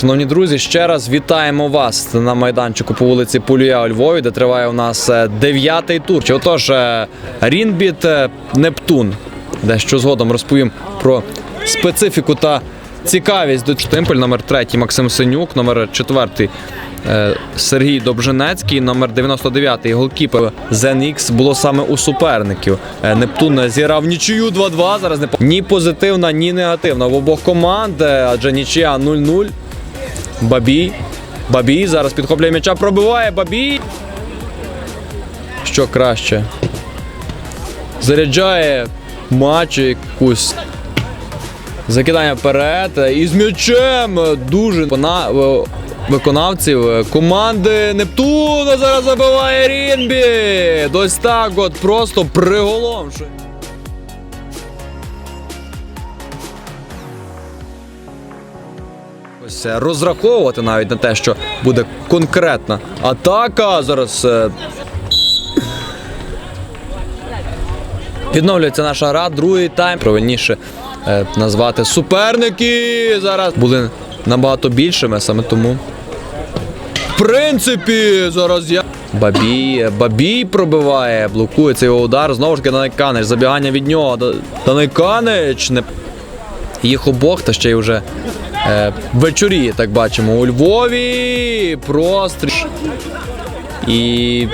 Шановні друзі, ще раз вітаємо вас на майданчику по вулиці Полюя у Львові, де триває у нас е, дев'ятий тур. Чи Отож, е, Рінбіт е, Нептун. Дещо згодом розповім про специфіку та цікавість до Штемпель, номер третій Максим Синюк, номер четвертий Сергій Добженецький, номер 99 голкіпер ZenX було саме у суперників. Нептун зіграв нічию 2-2. Зараз не ні позитивна, ні негативна в обох команд, адже нічия 0-0. Бабій. Бабій зараз підхоплює м'яча, пробиває Бабій. Що краще? Заряджає матч якусь. Закидання вперед. І з м'ячем дуже вона е, виконавців команди Нептуна зараз забиває Рінбі. Ось так от просто приголомшує. Ось е, розраховувати навіть на те, що буде конкретна атака. Зараз е, відновлюється наша гра. Другий тайм. Правильніше е, назвати суперники. Зараз були набагато більшими, саме тому. В принципі, зараз я. Бабій, Бабій пробиває, блокує цей його удар. Знову ж таки Данайканич. Забігання від нього. Да- Данайканич не їх обох, та ще й вже вечоріє, так бачимо. У Львові простріл. І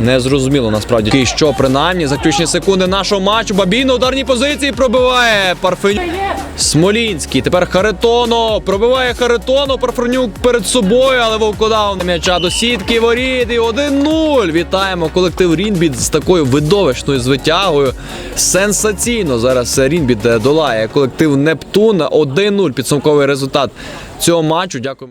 не зрозуміло насправді. І що принаймні заключні секунди нашого матчу. Бабій на ударній позиції пробиває Парфенюк. Смолінський. Тепер Харитоно. Пробиває Харитоно. Парфенюк перед собою, але Вовкодав м'яча до сітки воріт. І 1-0. Вітаємо колектив Рінбіт з такою видовищною звитягою. Сенсаційно зараз Рінбіт долає колектив Нептун. 1-0. Підсумковий результат цього матчу. Дякую.